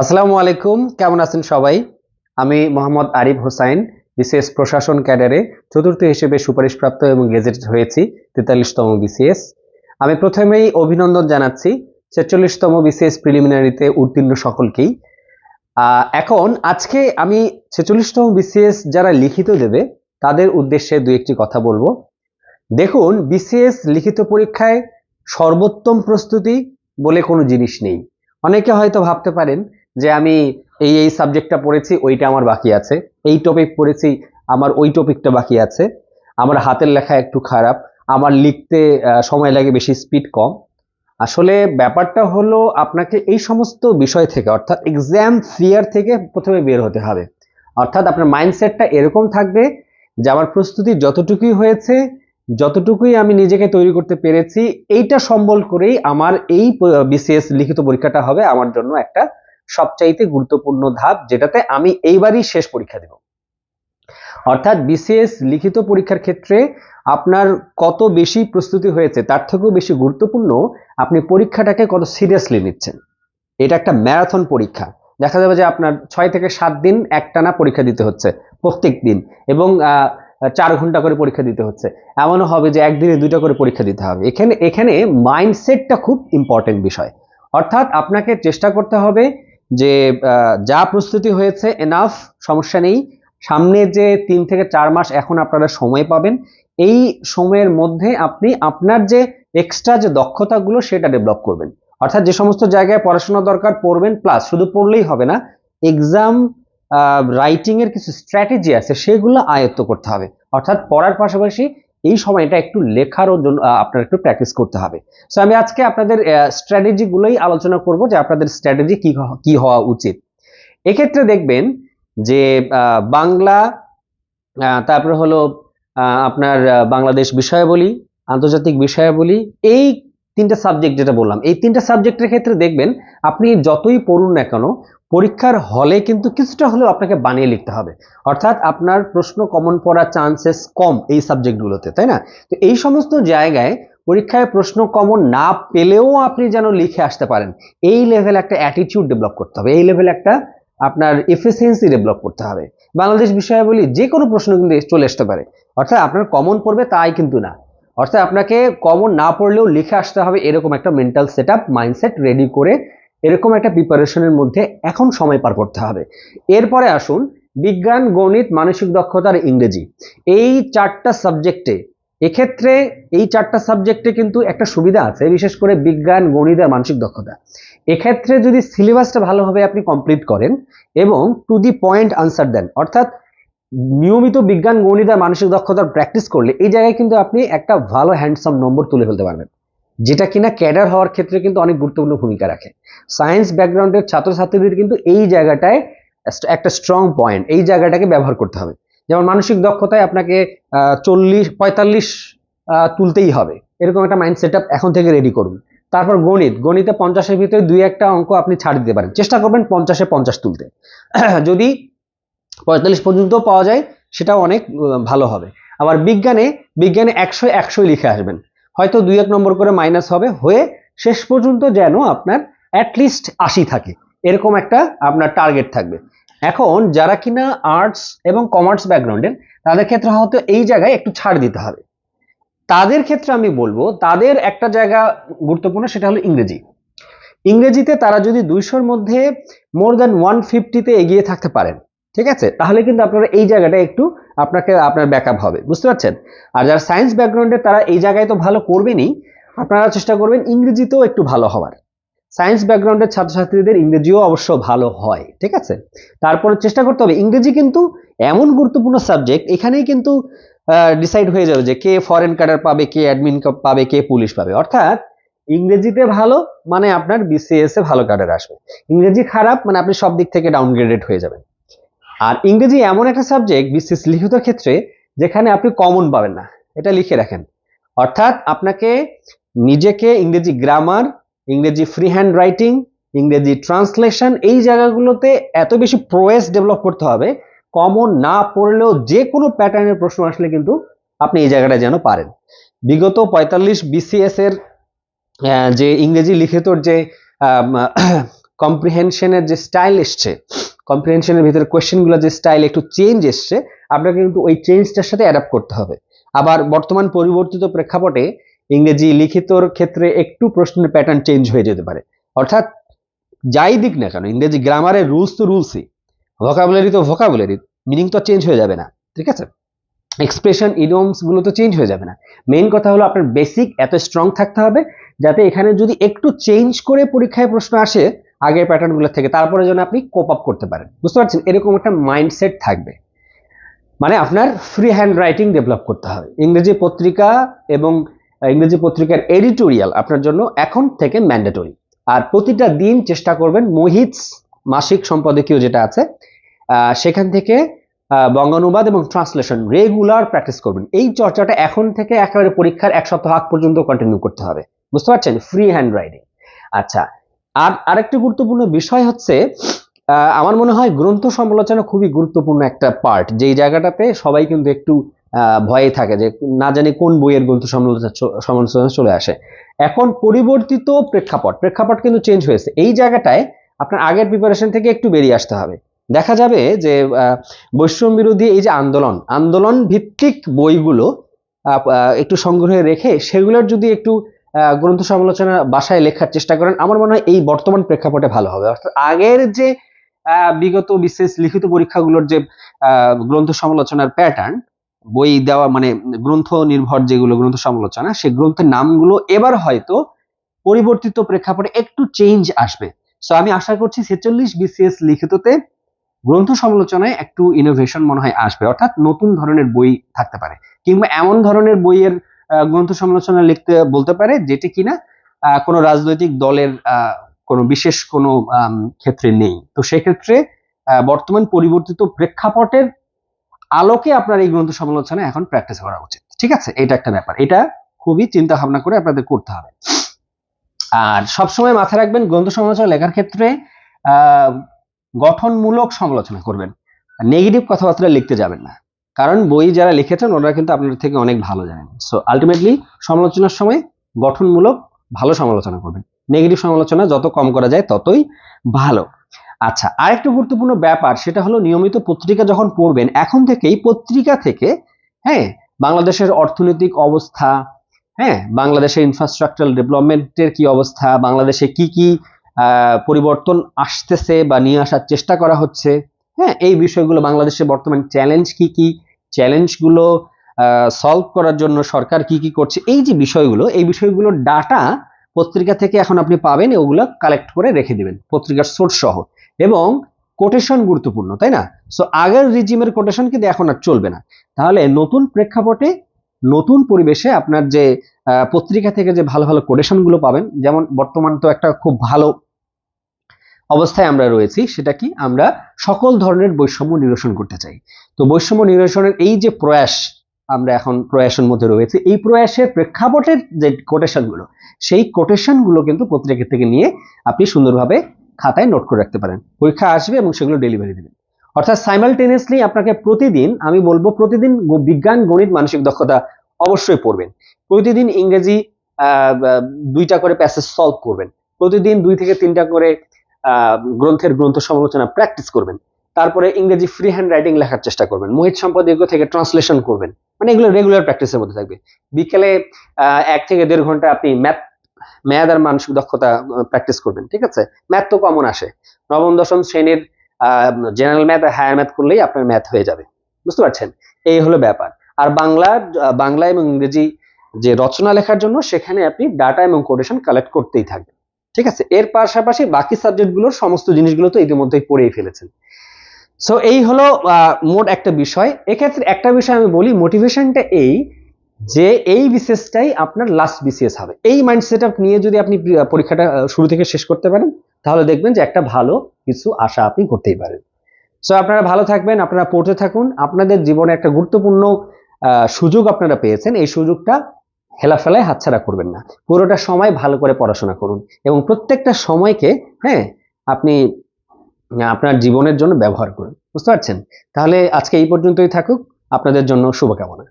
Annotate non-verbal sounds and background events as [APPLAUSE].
আসসালামু আলাইকুম, কেমন আছেন সবাই? আমি মোহাম্মদ আরিফ হোসাইন, বিসিএস প্রশাসন ক্যাডারে চতুর্থ হিসেবে সুপারিশপ্রাপ্ত এবং গেজেট হয়েছি, তেতাল্লিশতম বিসিএস। আমি প্রথমেই অভিনন্দন জানাচ্ছি, ছেচল্লিশতম বিসিএস প্রিলিমিনারিতে উত্তীর্ণ সকলকেই। এখন আজকে আমি ছেচল্লিশতম বিসিএস যারা লিখিত দেবে, তাদের উদ্দেশ্যে দু একটি কথা বলব। দেখুন, বিসিএস লিখিত পরীক্ষায় সর্বোত্তম প্রস্তুতি বলে কোনো জিনিস নেই। অনেকে হয়তো ভাবতে পারেন যে আমি এই এই সাবজেক্টটা পড়েছি, ওইটা আমার বাকি আছে। এই টপিক পড়েছি, আমার ওই টপিকটা বাকি আছে। আমার হাতের লেখা একটু খারাপ, আমার লিখতে সময় লাগে বেশি স্পিড কম। আসলে ব্যাপারটা হলো আপনাকে এই সমস্ত বিষয় থেকে, অর্থাৎ এক্সাম ফিয়ার থেকে প্রথমে বের হতে হবে। অর্থাৎ আপনার মাইন্ডসেটটা এরকম থাকবে যে আমার প্রস্তুতি যতটুকুই হয়েছে, যতটুকুই আমি নিজেকে তৈরি করতে পেরেছি, এইটা সম্বল করেই আমার এই বিসিএস লিখিত পরীক্ষাটা হবে, আমার জন্য একটা সবচাইতে গুরুত্বপূর্ণ ধাপ, যেটাতে আমি এইবারই শেষ পরীক্ষা দেব। অর্থাৎ বিসিএস লিখিত পরীক্ষার ক্ষেত্রে আপনার কত বেশি প্রস্তুতি হয়েছে, তার থেকেও বেশি গুরুত্বপূর্ণ আপনি পরীক্ষাটাকে কত সিরিয়াসলি নিচ্ছেন। এটা একটা ম্যারাথন পরীক্ষা। দেখা যাবে যে আপনার ছয় থেকে সাত দিন একটানা পরীক্ষা দিতে হচ্ছে প্রত্যেক দিন এবং চার ঘণ্টা করে পরীক্ষা দিতে হচ্ছে। এমনও হবে যে একদিনে দুইটা করে পরীক্ষা দিতে হবে। এখানে এখানে মাইন্ডসেটটা খুব ইম্পর্টেন্ট বিষয়। অর্থাৎ আপনাকে চেষ্টা করতে হবে যে যা প্রস্তুতি হয়েছে এনাফ সমস্যা নেই। সামনে যে তিন থেকে চার মাস এখন আপনারা সময় পাবেন, এই সময়ের মধ্যে আপনি আপনার যে এক্সট্রা যে দক্ষতাগুলো সেটা ডেভেলপ করবেন। অর্থাৎ যে সমস্ত জায়গায় পড়াশোনা দরকার পড়বেন প্লাস শুধু পড়লেই হবে না এক্সাম রাইটিং এর কিছু স্ট্র্যাটেজি আছে, সেগুলো আয়ত্ত করতে হবে। অর্থাৎ পড়ার পাশাপাশি এই সময়টা একটু লেখারও জন্য আপনার একটু প্র্যাকটিস করতে হবে। সো আমি আজকে আপনাদের স্ট্র্যাটেজিগুলোই আলোচনা করব যে আপনাদের স্ট্র্যাটেজি কি কি হওয়া উচিত। এক্ষেত্রে দেখবেন যে বাংলা তারপরে হলো আপনার বাংলাদেশ বিষয়াবলী, আন্তর্জাতিক বিষয়াবলী, এই তিনটা সাবজেক্ট যেটা বললাম। এই তিনটা সাবজেক্টের ক্ষেত্রে দেখবেন, আপনি যতই পড়ুন না কেন, পরীক্ষার হলে কিন্তু কিছুটা হলেও আপনাকে বানিয়ে লিখতে হবে। অর্থাৎ আপনার প্রশ্ন কমন পড়ার চান্সেস কম এই সাবজেক্টগুলোতে তাই না? তো এই সমস্ত জায়গায় পরীক্ষায় প্রশ্ন কমন না পেলেও আপনি যেন লিখে আসতে পারেন। এই লেভেল একটা অ্যাটিটিউড ডেভেলপ করতে হবে। এই লেভেল একটা আপনার এফিসিয়েন্সি ডেভেলপ করতে হবে। বাংলাদেশ বিষয়াবলী যে কোনো প্রশ্ন কিন্তু চলে আসতে পারে। অর্থাৎ আপনার কমন পড়বে তাই কিন্তু না। অর্থাৎ আপনাকে কমন না পড়লেও লিখে আসতে হবে এরকম একটা mental set up mindset ready করে এরকম একটা প্রিপারেশনের মধ্যে এখন সময় পার করতে হবে। এরপরে আসুন বিজ্ঞান, গণিত, মানসিক দক্ষতা আর ইংরেজি। এই চারটা সাবজেক্টে এক্ষেত্রে এই চারটা সাবজেক্টে কিন্তু একটা সুবিধা আছে, বিশেষ করে বিজ্ঞান, গণিত আর মানসিক দক্ষতা। এক্ষেত্রে যদি সিলেবাসটা ভালোভাবে আপনি কমপ্লিট করেন এবং টু দি পয়েন্ট আনসার দেন, অর্থাৎ নিয়মিত বিজ্ঞান, গণিত আর মানসিক দক্ষতার প্র্যাকটিস করলে এই জায়গায় কিন্তু আপনি একটা ভালো হ্যান্ডসাম নম্বর তুলে ফেলতে পারবেন। যেটা কিনা ক্যাডার হওয়ার ক্ষেত্রে কিন্তু অনেক গুরুত্বপূর্ণ ভূমিকা রাখে। সায়েন্স ব্যাকগ্রাউন্ডের ছাত্রছাত্রীদের কিন্তু এই জায়গাটায় একটা স্ট্রং পয়েন্ট এই জায়গাটাকে ব্যবহার করতে হবে। যেমন মানসিক দক্ষতায় আপনাকে চল্লিশ, পঁয়তাল্লিশ তুলতেই হবে। এরকম একটা মাইন্ড সেট এখন থেকে রেডি করুন। তারপর গণিত, গণিতে পঞ্চাশের ভিতরে দুই একটা অঙ্ক আপনি ছাড় দিতে পারেন। চেষ্টা করবেন পঞ্চাশে পঞ্চাশ তুলতে। [CLEARS THROAT] যদি পঁয়তাল্লিশ পর্যন্ত পাওয়া যায়, সেটাও অনেক ভালো হবে। আবার বিজ্ঞানে বিজ্ঞানে একশো, একশোই লিখে আসবেন। হয়তো দুই এক নম্বর করে মাইনাস হবে, হয়ে শেষ পর্যন্ত যেন আপনার অ্যাটলিস্ট আশি থাকে। এরকম একটা আপনার টার্গেট থাকবে। এখন যারা কিনা আর্টস এবং কমার্স ব্যাকগ্রাউন্ডের তাদের ক্ষেত্রে হয়তো এই জায়গায় একটু ছাড় দিতে হবে। তাদের ক্ষেত্রে আমি বলব, তাদের একটা জায়গা গুরুত্বপূর্ণ, সেটা হলো ইংরেজি। ইংরেজিতে তারা যদি দুইশোর মধ্যে মোর দ্যান ওয়ান ফিফটিতে এগিয়ে থাকতে পারেন ঠিক আছে? তাহলে কিন্তু আপনারা এই জায়গাটা একটু আপনাকে আপনার ব্যাকআপ হবে। বুঝতে পারছেন? আর যারা সায়েন্স ব্যাকগ্রাউন্ডে তারা এই জায়গায় তো ভালো করবেনই। আপনারা চেষ্টা করবেন ইংরেজিতেও একটু ভালো হওয়ার। সায়েন্স ব্যাকগ্রাউন্ডের ছাত্রছাত্রীদের ইংরেজিও অবশ্য ভালো হয়, ঠিক আছে? তারপরে চেষ্টা করতে হবে, ইংরেজি কিন্তু এমন গুরুত্বপূর্ণ সাবজেক্ট এখানেই কিন্তু ডিসাইড হয়ে যাবে যে কে ফরেন ক্যাডার পাবে, কে অ্যাডমিন পাবে, কে পুলিশ পাবে। অর্থাৎ ইংরেজিতে ভালো মানে আপনার বিসিএস এ ভালো ক্যাডার আসবে। ইংরেজি খারাপ মানে আপনি সব দিক থেকে ডাউনগ্রেডেড হয়ে যাবেন। আর ইংরেজি এমন একটা সাবজেক্ট বিসিএস লিখিত ক্ষেত্রে যেখানে আপনি কমন পাবেন না। এটা লিখে রাখেন। অর্থাৎ আপনাকে নিজেকে ইংরেজি গ্রামার ইংরেজি ফ্রি হ্যান্ড রাইটিং ইংরেজি ট্রান্সলেশন এই জায়গাগুলোতে এত বেশি প্রোয়েস ডেভেলপ করতে হবে কমন না পড়লেও যে কোনো প্যাটার্নের প্রশ্ন আসলে কিন্তু আপনি এই জায়গাটা যেন পারেন। বিগত পঁয়তাল্লিশ বিসিএস এর যে ইংরেজি লিখিতর যে কম্প্রিহেনশনের [COUGHS] যে স্টাইল এসছে কম্প্রিহেনশনের ভিতরে কোয়েশ্চেনগুলো যে স্টাইল একটু চেঞ্জ এসছে, আপনাকে কিন্তু ওই চেঞ্জটার সাথে অ্যাডাপ্ট করতে হবে। আবার বর্তমান পরিবর্তিত প্রেক্ষাপটে ইংরেজি লিখিতর ক্ষেত্রে একটু প্রশ্নের প্যাটার্ন চেঞ্জ হয়ে যেতে পারে। অর্থাৎ যাই দিক না কেন, ইংরেজি গ্রামারের রুলস তো রুলসই ভোকাবুলারি তো ভোকাবুলারি মিনিং তো চেঞ্জ হয়ে যাবে না, ঠিক আছে? এক্সপ্রেশন ইডিয়মসগুলো তো চেঞ্জ হয়ে যাবে না। মেইন কথা হলো আপনার বেসিক এত স্ট্রং থাকতে হবে, যাতে এখানে যদি একটু চেঞ্জ করে পরীক্ষায় প্রশ্ন আসে আগের প্যাটার্নগুলো থেকে, তারপরে যেন আপনি কোপ আপ করতে পারেন। বুঝতে পারছেন? এরকম একটা মাইন্ডসেট থাকবে। মানে আপনার ফ্রি হ্যান্ড রাইটিং ডেভেলপ করতে হবে। ইংরেজি পত্রিকা এবং ইংরেজি পত্রিকার এডিটোরিয়াল আপনার জন্য এখন থেকে ম্যান্ডেটরি আর প্রতিটা দিন চেষ্টা করবেন মোহিতস মাসিক সম্পাদকীয় যেটা আছে সেখান থেকে বঙ্গানুবাদ এবং ট্রান্সলেশন রেগুলার প্র্যাকটিস করবেন। এই চর্চাটা এখন থেকে একেবারে পরীক্ষার এক সপ্তাহ আগ পর্যন্ত কন্টিনিউ করতে হবে। বুঝতে পারছেন? ফ্রি হ্যান্ড রাইটিং আচ্ছা আর আরেকটি গুরুত্বপূর্ণ বিষয় হচ্ছে আমার মনে হয় গ্রন্থ সমালোচনা খুবই গুরুত্বপূর্ণ একটা পার্ট যেই জায়গাটাতে সবাই কিন্তু একটু ভয়ে থাকে যে না জানি কোন বইয়ের গ্রন্থ সমালোচনা সমালোচনা চলে আসে। এখন পরিবর্তিত প্রেক্ষাপট প্রেক্ষাপট কিন্তু চেঞ্জ হয়েছে। এই জায়গাটায় আপনার আগের প্রিপারেশন থেকে একটু বেরিয়ে আসতে হবে। দেখা যাবে যে বৈষম্য বিরোধী এই যে আন্দোলন আন্দোলন ভিত্তিক বইগুলো একটু সংগ্রহে রেখে সেগুলোর যদি একটু গ্রন্থ সমালোচনা বাসায় লেখার চেষ্টা করেন। আমার মনে হয় এই বর্তমান প্রেক্ষাপটে ভালো হবে। অর্থাৎ আগের যে বিগত বিশেষ লিখিত পরীক্ষাগুলোর যে গ্রন্থ সমালোচনার প্যাটার্ন বই দেওয়া মানে গ্রন্থ নির্ভর যেগুলো গ্রন্থ সমালোচনা সেই গ্রন্থের নামগুলো এবার হয়তো পরিবর্তিত প্রেক্ষাপটে একটু চেঞ্জ আসবে। সো আমি আশা করছি ছেচল্লিশ বিসিএস লিখিততে গ্রন্থ সমালোচনায় একটু ইনোভেশন মনে হয় আসবে। অর্থাৎ নতুন ধরনের বই থাকতে পারে। কিংবা এমন ধরনের বইয়ের গ্রন্থ সমালোচনা লিখতে বলতে পারে যেটি কিনা কোনো রাজনৈতিক দলের কোনো বিশেষ কোনো ক্ষেত্রে নেই। তো সেক্ষেত্রে বর্তমান পরিবর্তিত প্রেক্ষাপটের আলোকে আপনার এই গ্রন্থ সমালোচনা এখন প্র্যাকটিস করা উচিত। ঠিক আছে? এটা একটা ব্যাপার। এটা খুবই চিন্তা ভাবনা করে আপনাদের করতে হবে। আর সবসময় মাথায় রাখবেন, গ্রন্থ সমালোচনা লেখার ক্ষেত্রে গঠনমূলক সমালোচনা করবেন। নেগেটিভ কথাবার্তা লিখতে যাবেন না। কারণ বই যারা লিখেছেন, ওনারা কিন্তু আপনাদের থেকে অনেক ভালো জানেন। সো আলটিমেটলি সমালোচনার সময় গঠনমূলক ভালো সমালোচনা করবেন। নেগেটিভ সমালোচনা যত কম করা যায়, ততই ভালো। আচ্ছা আরেকটা গুরুত্বপূর্ণ ব্যাপার, সেটা হলো নিয়মিত পত্রিকা যখন পড়বেন, এখন থেকেই পত্রিকা থেকে হ্যাঁ বাংলাদেশের অর্থনৈতিক অবস্থা হ্যাঁ বাংলাদেশের ইনফ্রাস্ট্রাকচারাল ডেভেলপমেন্টের কি অবস্থা, বাংলাদেশে কি কি পরিবর্তন আসতেছে বা নিয়ে আসার চেষ্টা করা হচ্ছে হ্যাঁ এই বিষয়গুলো বাংলাদেশে বর্তমান চ্যালেঞ্জ কি কি? চ্যালেঞ্জগুলো সলভ করার জন্য সরকার কি কি করছে? এই যে বিষয়গুলো, এই বিষয়গুলোর ডাটা পত্রিকা থেকে এখন আপনি পাবেন ওগুলো কালেক্ট করে রেখে দিবেন, পত্রিকার সোর্স সহ। এবং কোটেশন গুরুত্বপূর্ণ, তাই না? সো আগের রিজিমের কোটেশন কিন্তু এখন আর চলবে না। তাহলে নতুন প্রেক্ষাপটে, নতুন পরিবেশে আপনার যে পত্রিকা থেকে যে ভালো ভালো কোটেশনগুলো পাবেন, যেমন বর্তমান তো একটা খুব ভালো অবস্থায় আমরা রয়েছি, সেটা কি? আমরা সকল ধরনের বৈষম্য নিরসন করতে চাই। তো বৈষম্য নিরসনের এই যে প্রয়াস আমরা এখন প্রয়াসের মধ্যে রয়েছে, এই প্রয়াসের প্রেক্ষাপটের যে কোটেশনগুলো সেই কোটেশনগুলো কিন্তু পত্রিকা থেকে নিয়ে আপনি সুন্দরভাবে খাতায় নোট করে রাখতে পারেন। পরীক্ষা আসবে এবং সেগুলো ডেলিভারি দেবেন। অর্থাৎ সাইমালটেনিয়াসলি আপনাকে প্রতিদিন, আমি বলব প্রতিদিন বিজ্ঞান, গণিত, মানসিক দক্ষতা অবশ্যই পড়বেন। প্রতিদিন ইংরেজি দুইটা করে প্যাসেজ সলভ করবেন। প্রতিদিন দুই থেকে তিনটা করে গ্রন্থের গ্রন্থ সমালোচনা প্র্যাকটিস করবেন। তারপরে ইংরেজি ফ্রি হ্যান্ড রাইটিং লেখার চেষ্টা করবেন। মোহিত সম্পাদকীয় থেকে ট্রান্সলেশন করবেন। মানে এগুলো রেগুলার প্র্যাকটিসের মধ্যে থাকবে। বিকেলে এক থেকে দেড় ঘণ্টা আপনি ম্যাথ ম্যাথ আর মানসিক দক্ষতা প্র্যাকটিস করবেন, ঠিক আছে? ম্যাথ তো কমন আসে। নবম, দশম শ্রেণির জেনারেল ম্যাথ আর হায়ার ম্যাথ করলেই আপনার ম্যাথ হয়ে যাবে। বুঝতে পারছেন? এই হলো ব্যাপার। আর বাংলা বাংলা এবং ইংরেজি যে রচনা লেখার জন্য, সেখানে আপনি ডাটা এবং কোটেশন কালেক্ট করতেই থাকবেন। ঠিক আছে? এর পাশাপাশি বাকি সাবজেক্টগুলোর সমস্ত জিনিসগুলো তো ইতিমধ্যেই পড়েই ফেলেছেন। সো এই হলো মোট একটা বিষয়। এক্ষেত্রে একটা বিষয় আমি বলি মোটিভেশনটা এই যে এই বিসিএসটাই আপনার লাস্ট বিসিএস হবে। এই মাইন্ড সেট নিয়ে যদি আপনি পরীক্ষাটা শুরু থেকে শেষ করতে পারেন, তাহলে দেখবেন যে একটা ভালো কিছু আশা আপনি করতেই পারেন। সো আপনারা ভালো থাকবেন, আপনারা পড়তে থাকুন। আপনাদের জীবনে একটা গুরুত্বপূর্ণ সুযোগ আপনারা পেয়েছেন। এই সুযোগটা হেলাফেলায় হাতছাড়া করবেন না। পুরোটা সময় ভালো করে পড়াশোনা করুন এবং প্রত্যেকটা সময়কে হ্যাঁ আপনি, আপনার জীবনের জন্য ব্যবহার করুন। বুঝতে পারছেন? তাহলে আজকে এই পর্যন্তই থাকুক। আপনাদের জন্য শুভকামনা।